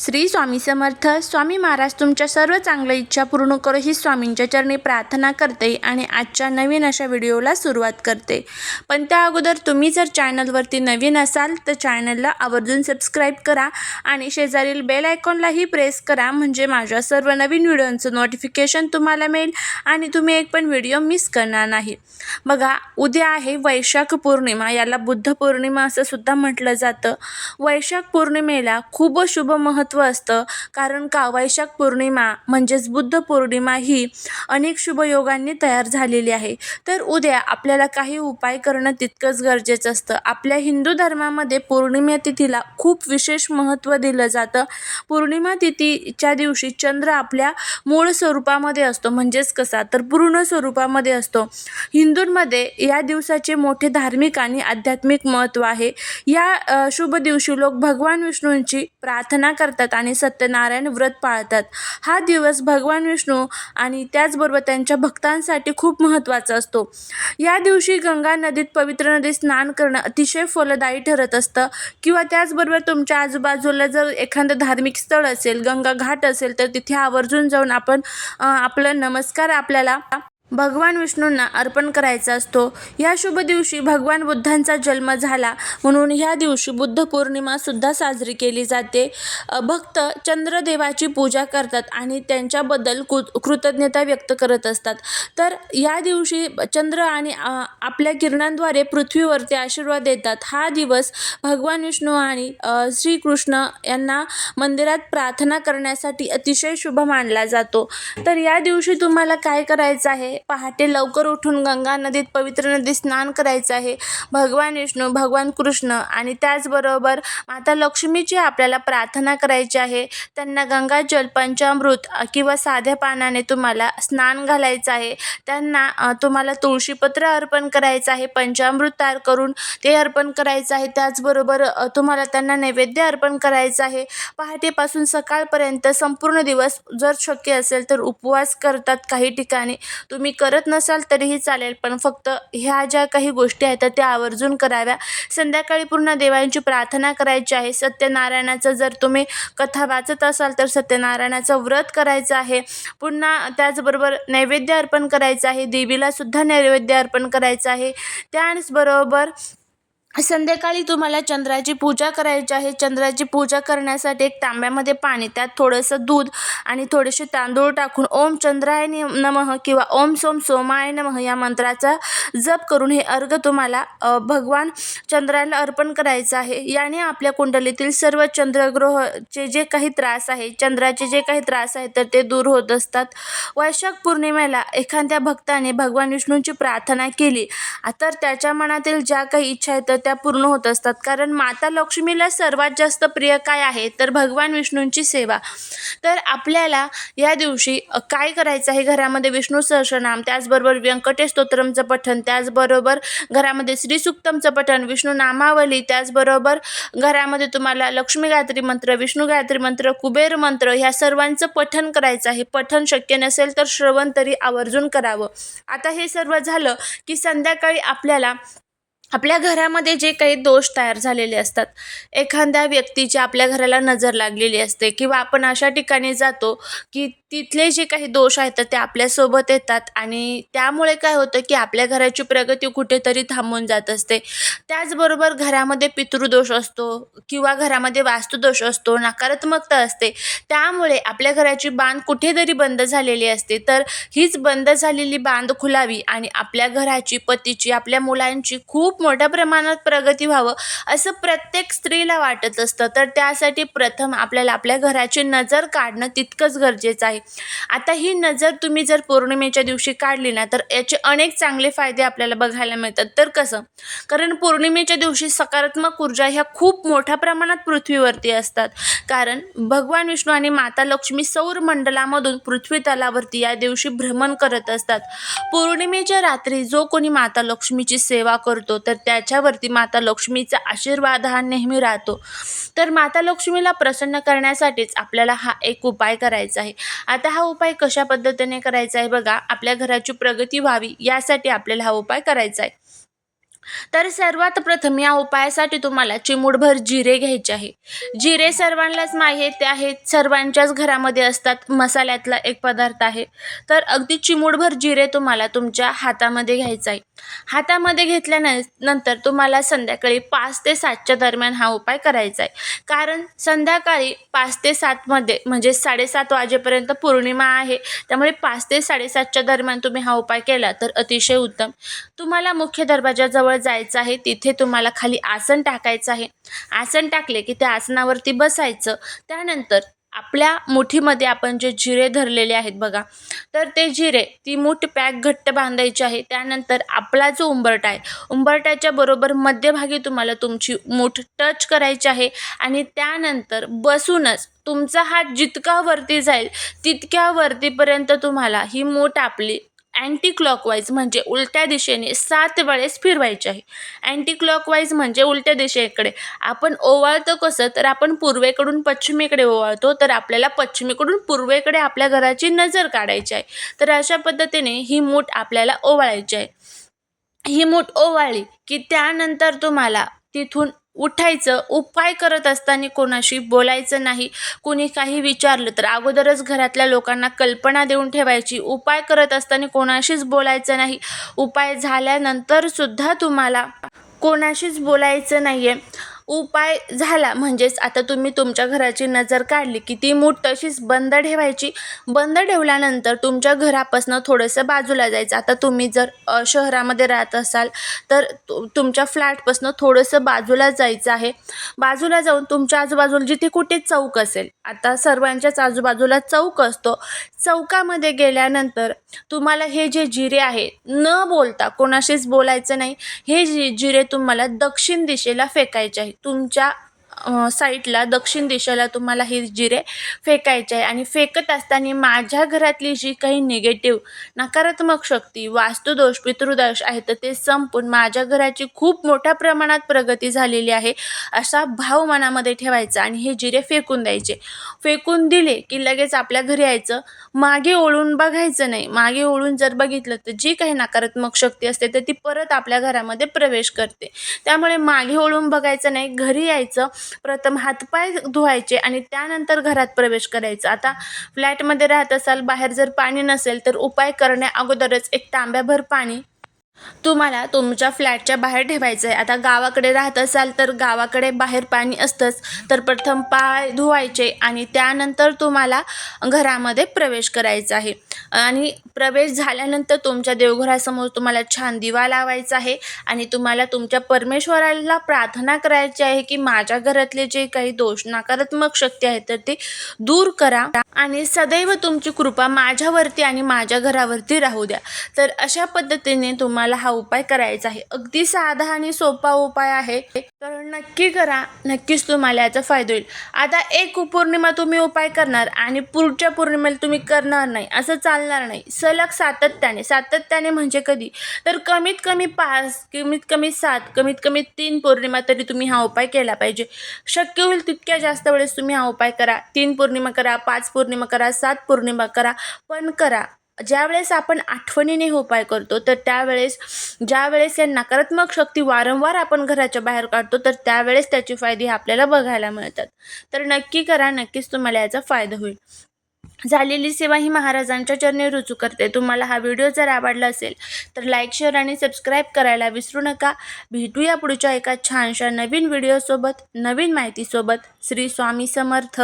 श्री स्वामी समर्थ स्वामी महाराज तुमच्या सर्व चांगल्या इच्छा पूर्ण करो ही स्वामींच्या चरणी प्रार्थना करते आणि आजच्या नवीन अशा व्हिडिओला सुरुवात करते. पण त्या अगोदर तुम्ही जर चॅनलवरती नवीन असाल तर चॅनलला आवर्जून सबस्क्राईब करा आणि शेजारील बेल आयकॉनलाही प्रेस करा म्हणजे माझ्या सर्व नवीन व्हिडिओंचं नोटिफिकेशन तुम्हाला मिळेल आणि तुम्ही एक पण व्हिडिओ मिस करणार नाही. बघा उद्या आहे वैशाख पौर्णिमा याला बुद्ध पौर्णिमा असं सुद्धा म्हटलं जातं. वैशाख पौर्णिमेला खूप शुभ महत्त्व महत्त्व असतं. कारण का वैशाख पौर्णिमा म्हणजेच बुद्ध पौर्णिमा ही अनेक शुभयोगांनी तयार झालेली आहे. तर उद्या आपल्याला काही उपाय करणं तितकंच गरजेचं असतं. आपल्या हिंदू धर्मामध्ये पौर्णिमा तिथीला खूप विशेष महत्त्व दिलं जातं. पौर्णिमा तिथीच्या दिवशी चंद्र आपल्या मूळ स्वरूपामध्ये असतो. म्हणजेच कसा? तर पूर्ण स्वरूपामध्ये असतो. हिंदूंमध्ये या दिवसाचे मोठे धार्मिक आणि आध्यात्मिक महत्त्व आहे. या शुभ दिवशी लोक भगवान विष्णूंची प्रार्थना करतात आणि सत्यनारायण व्रत पाळतात. हा दिवस भगवान विष्णू आणि त्याचबरोबर त्यांच्या भक्तांसाठी खूप महत्त्वाचा असतो. या दिवशी गंगा नदीत पवित्र नदीत स्नान करणं अतिशय फलदायी ठरत असतं किंवा त्याचबरोबर तुमच्या आजूबाजूला जर एखादं धार्मिक स्थळ असेल गंगा घाट असेल तर तिथे आवर्जून जाऊन आपण आपलं नमस्कार आपल्याला भगवान विष्णूंना अर्पण करायचा असतो. या शुभ दिवशी भगवान बुद्धांचा जन्म झाला म्हणून ह्या दिवशी बुद्ध पौर्णिमासुद्धा साजरी केली जाते. भक्त चंद्रदेवाची पूजा करतात आणि त्यांच्याबद्दल कृ कृतज्ञता व्यक्त करत असतात. तर या दिवशी चंद्र आणि आपल्या किरणांद्वारे पृथ्वीवरती आशीर्वाद देतात. हा दिवस भगवान विष्णू आणि श्रीकृष्ण यांना मंदिरात प्रार्थना करण्यासाठी अतिशय शुभ मानला जातो. तर या दिवशी तुम्हाला काय करायचं आहे? पहाटे लवकर उठून गंगा नदीत पवित्र नदीत स्नान करायचं आहे. भगवान विष्णू भगवान कृष्ण आणि त्याचबरोबर माता लक्ष्मीची आपल्याला प्रार्थना करायची आहे. त्यांना गंगाजल पंचामृत किंवा साध्या पानाने तुम्हाला स्नान घालायचं आहे. त्यांना तुम्हाला तुळशीपत्र अर्पण करायचं आहे पंचामृत तयार करून ते अर्पण करायचं आहे. त्याचबरोबर तुम्हाला त्यांना नैवेद्य अर्पण करायचं आहे. पहाटेपासून सकाळपर्यंत संपूर्ण दिवस जर शक्य असेल तर उपवास करतात काही ठिकाणी. तुम्ही करत नसाल तरीही चालेल पण फक्त ह्या ज्या काही गोष्टी आहेत तर त्या आवर्जून कराव्या. संध्याकाळी पूर्ण देवांची प्रार्थना करायची आहे. सत्यनारायणाचं जर तुम्ही कथा वाचत असाल तर सत्यनारायणाचं व्रत करायचं आहे. पुन्हा त्याचबरोबर नैवेद्य अर्पण करायचं आहे. देवीला सुद्धा नैवेद्य अर्पण करायचं आहे. त्याचबरोबर संध्याकाळी तुम्हाला चंद्राची पूजा करायची आहे. चंद्राची पूजा करण्यासाठी एक तांब्यामध्ये पाणी त्यात थोडंसं दूध आणि थोडेसे तांदूळ टाकून ओम चंद्राय नमः किंवा ओम सोम सोमाय नमः या मंत्राचा जप करून हे अर्घ तुम्हाला भगवान चंद्राला अर्पण करायचं आहे. याने आपल्या कुंडलीतील सर्व चंद्रग्रहचे जे काही त्रास आहे चंद्राचे जे काही त्रास आहेत तर ते दूर होत असतात. वैशाख पौर्णिमेला एखाद्या भक्ताने भगवान विष्णूंची प्रार्थना केली तर त्याच्या मनातील ज्या काही इच्छा आहेत तर त्या पूर्ण होत असतात. कारण माता लक्ष्मीला सर्वात जास्त प्रिय काय आहे? तर भगवान विष्णूंची सेवा. तर आपल्याला या दिवशी काय करायचं आहे घरामध्ये? विष्णू सहस्रनाम त्याचबरोबर व्यंकटेश स्तोत्रमचं पठण त्याचबरोबर घरामध्ये श्रीसुक्तमचं पठण विष्णू नामावली त्याचबरोबर घरामध्ये तुम्हाला लक्ष्मी गायत्री मंत्र विष्णू गायत्री मंत्र कुबेर मंत्र ह्या सर्वांचं पठण करायचं आहे. पठण शक्य नसेल तर श्रवण तरी आवर्जून करावं. आता हे सर्व झालं की संध्याकाळी आपल्याला आपल्या घरामध्ये जे काही दोष तयार झालेले असतात एखाद्या व्यक्तीची आपल्या घराला नजर लागलेली असते किंवा आपण अशा ठिकाणी जातो की तिथले जे काही दोष आहेत तर ते आपल्यासोबत येतात आणि त्यामुळे काय होतं की आपल्या घराची प्रगती कुठेतरी थांबून जात असते. त्याचबरोबर घरामध्ये पितृदोष असतो किंवा घरामध्ये वास्तुदोष असतो नकारात्मकता असते. त्यामुळे आपल्या घराची बांध कुठेतरी बंद झालेली असते. तर हीच बंद झालेली बांध खुलावी आणि आपल्या घराची पतीची आपल्या मुलांची खूप मोठ्या प्रमाणात प्रगती व्हावं असं प्रत्येक स्त्रीला वाटत असतं. तर त्यासाठी प्रथम आपल्याला आपल्या घराची नजर काढणं तितकंच गरजेचं आहे. आता ही नजर तुम्ही जर पौर्णिमेच्या दिवशी काढली ना तर याचे अनेक चांगले फायदे आपल्याला बघायला मिळतात. तर कसं? कारण पौर्णिमेच्या दिवशी सकारात्मक ऊर्जा ह्या खूप मोठ्या प्रमाणात पृथ्वीवरती असतात. कारण भगवान विष्णू आणि माता लक्ष्मी सौर मंडलामधून पृथ्वी तलावरती या दिवशी भ्रमण करत असतात. पौर्णिमेच्या रात्री जो कोणी माता लक्ष्मीची सेवा करतो तर तर त्याच्यावरती माता लक्ष्मीचा आशीर्वाद हा नेहमी राहतो. तर माता लक्ष्मीला प्रसन्न करण्यासाठीच आपल्याला हा एक उपाय करायचा आहे. आता हा उपाय कशा पद्धतीने करायचा आहे बघा आपल्या घराची प्रगती व्हावी यासाठी आपल्याला हा उपाय करायचा आहे. तर सर्वात प्रथम या उपायासाठी तुम्हाला चिमूटभर जिरे घ्यायचे आहे. जिरे सर्वांनाच माहीत आहेत सर्वांच्याच घरामध्ये असतात मसाल्यातला एक पदार्थ आहे. तर अगदी चिमूटभर जिरे तुम्हाला तुमच्या हातामध्ये घ्यायचं आहे. हातामध्ये घेतल्यानं नंतर तुम्हाला संध्याकाळी पाच ते सातच्या दरम्यान हा उपाय करायचा आहे. कारण संध्याकाळी पाच ते सातमध्ये म्हणजे साडेसात वाजेपर्यंत पौर्णिमा आहे त्यामुळे पाच ते साडेसातच्या दरम्यान तुम्ही हा उपाय केला तर अतिशय उत्तम. तुम्हाला मुख्य दरवाजाजवळ जायचं आहे तिथे तुम्हाला खाली आसन टाकायचं आहे. आसन टाकले की त्या आसनावरती बसायचं. त्यानंतर आपल्या मुठीमध्ये आपण जे जिरे धरलेले आहेत बघा तर ते जिरे ती मूठ पॅक घट्ट बांधायची आहे. त्यानंतर आपला जो उंबरटा आहे उंबरट्याच्या बरोबर मध्यभागी तुम्हाला तुमची मूठ टच करायची आहे आणि त्यानंतर बसूनच तुमचा हात जितका वरती जाईल तितक्या वरतीपर्यंत तुम्हाला ही मूठ आपली अँटी क्लॉकवाईज म्हणजे उलट्या दिशेने सात वेळेस फिरवायचे आहे. अँटी क्लॉकवाईज म्हणजे उलट्या दिशेकडे. आपण ओवाळतो कसं? तर आपण पूर्वेकडून पश्चिमेकडे ओवाळतो तर आपल्याला पश्चिमेकडून पूर्वेकडे आपल्या घराची नजर काढायची आहे. तर अशा पद्धतीने ही मूठ आपल्याला ओवाळायची आहे. ही मूठ ओवाळली की त्यानंतर तुम्हाला तिथून उठायचं उपाय करत असताना कोणाशी बोलायचं नाही कोणी काही विचारलं तर अगोदरच घरातल्या लोकांना कल्पना देऊन ठेवायची. उपाय करत असताना कोणाशीच बोलायचं नाही. उपाय झाल्यानंतर सुद्धा तुम्हाला कोणाशीच बोलायचं नाही आहे उपाय झाला. म्हणजेच आता तुम्ही तुमच्या घराची नजर काढली की ती मूठ तशीच बंद ठेवायची. बंद ठेवल्यानंतर तुमच्या घरापासनं थोडंसं बाजूला जायचं. आता तुम्ही जर शहरामध्ये राहत असाल तर तु तुमच्या फ्लॅटपासनं थोडंसं बाजूला जायचं आहे. बाजूला जाऊन तुमच्या आजूबाजूला जिथे कुठे चौक असेल आता सर्वांच्याच आजूबाजूला चौक असतो. चौकामध्ये गेल्यानंतर तुम्हाला हे जे जिरे आहे न बोलता कोणाशीच बोलायचं नाही. हे जि जिरे तुम्हाला दक्षिण दिशेला फेकायचे आहे तुमच्या साईडला दक्षिण दिशेला तुम्हाला हे जिरे फेकायचे आहे. आणि फेकत असताना माझ्या घरातली जी काही निगेटिव्ह नकारात्मक शक्ती वास्तुदोष पितृदोष आहे तर ते संपून माझ्या घराची खूप मोठ्या प्रमाणात प्रगती झालेली आहे असा भाव मनामध्ये ठेवायचा आणि हे जिरे फेकून द्यायचे. फेकून दिले की लगेच आपल्या घरी यायचं. मागे ओळून बघायचं नाही. मागे ओळून जर बघितलं तर जी काही नकारात्मक शक्ती असते तर ती परत आपल्या घरामध्ये प्रवेश करते. त्यामुळे मागे ओळून बघायचं नाही घरी यायचं. प्रथम हातपाय धुवायचे आणि त्यानंतर घरात प्रवेश करायचा. आता फ्लॅटमध्ये राहत असाल बाहेर जर पाणी नसेल तर उपाय करण्या अगोदरच एक तांब्याभर पाणी तुम्हाला तुमच्या फ्लॅटच्या बाहेर ठेवायचं आहे आता गावाकडे राहत असाल तर गावाकडे बाहेर पाणी असतंच. तर प्रथम पाय धुवायचे आणि त्यानंतर तुम्हाला घरामध्ये प्रवेश करायचा आहे. आणि प्रवेश झाल्यानंतर तुमच्या देवघरासमोर तुम्हाला छान दिवा लावायचा आहे. आणि तुम्हाला तुमच्या परमेश्वराला प्रार्थना करायची आहे की माझ्या घरातले जे काही दोष नकारात्मक शक्ती आहेत तर ते दूर करा. आणि सदैव तुमची कृपा माझ्यावरती आणि माझ्या घरावरती राहू द्या. तर अशा पद्धतीने तुम्हाला हा उपाय करायचा आहे. अगदी साधा आणि सोपा उपाय आहे. तर नक्की करा. नक्कीच तुम्हाला याचा फायदा होईल. आता एक पौर्णिमा तुम्ही उपाय करणार आणि पुढच्या पौर्णिमेला तुम्ही करणार नाही. असं चालणार नाही. सलग सातत्याने. सातत्याने म्हणजे कधी? तर कमीत कमी पाच कमीत कमी सात कमीत कमी तीन पौर्णिमा तरी तुम्ही हा उपाय केला पाहिजे. शक्य होईल तितक्या जास्त वेळेस तुम्ही हा उपाय करा. तीन पौर्णिमा करा पाच पौर्णिमा करा सात पौर्णिमा करा पण करा. ज्यावेळेस आपण आठवणीने हे उपाय करतो तर त्यावेळेस ज्यावेळेस या नकारात्मक शक्ती वारंवार आपण घराच्या बाहेर काढतो तर त्यावेळेस त्याचे फायदे आपल्याला बघायला मिळतात. तर नक्की करा नक्कीच तुम्हाला याचा फायदा होईल. झालेली सेवा ही महाराजांच्या चरणी रुजू करते. तुम्हाला हा व्हिडिओ जर आवडला असेल तर लाईक शेअर आणि सबस्क्राईब करायला विसरू नका. भेटूया पुढच्या एका छानशा नवीन व्हिडिओसोबत नवीन माहितीसोबत. श्री स्वामी समर्थ.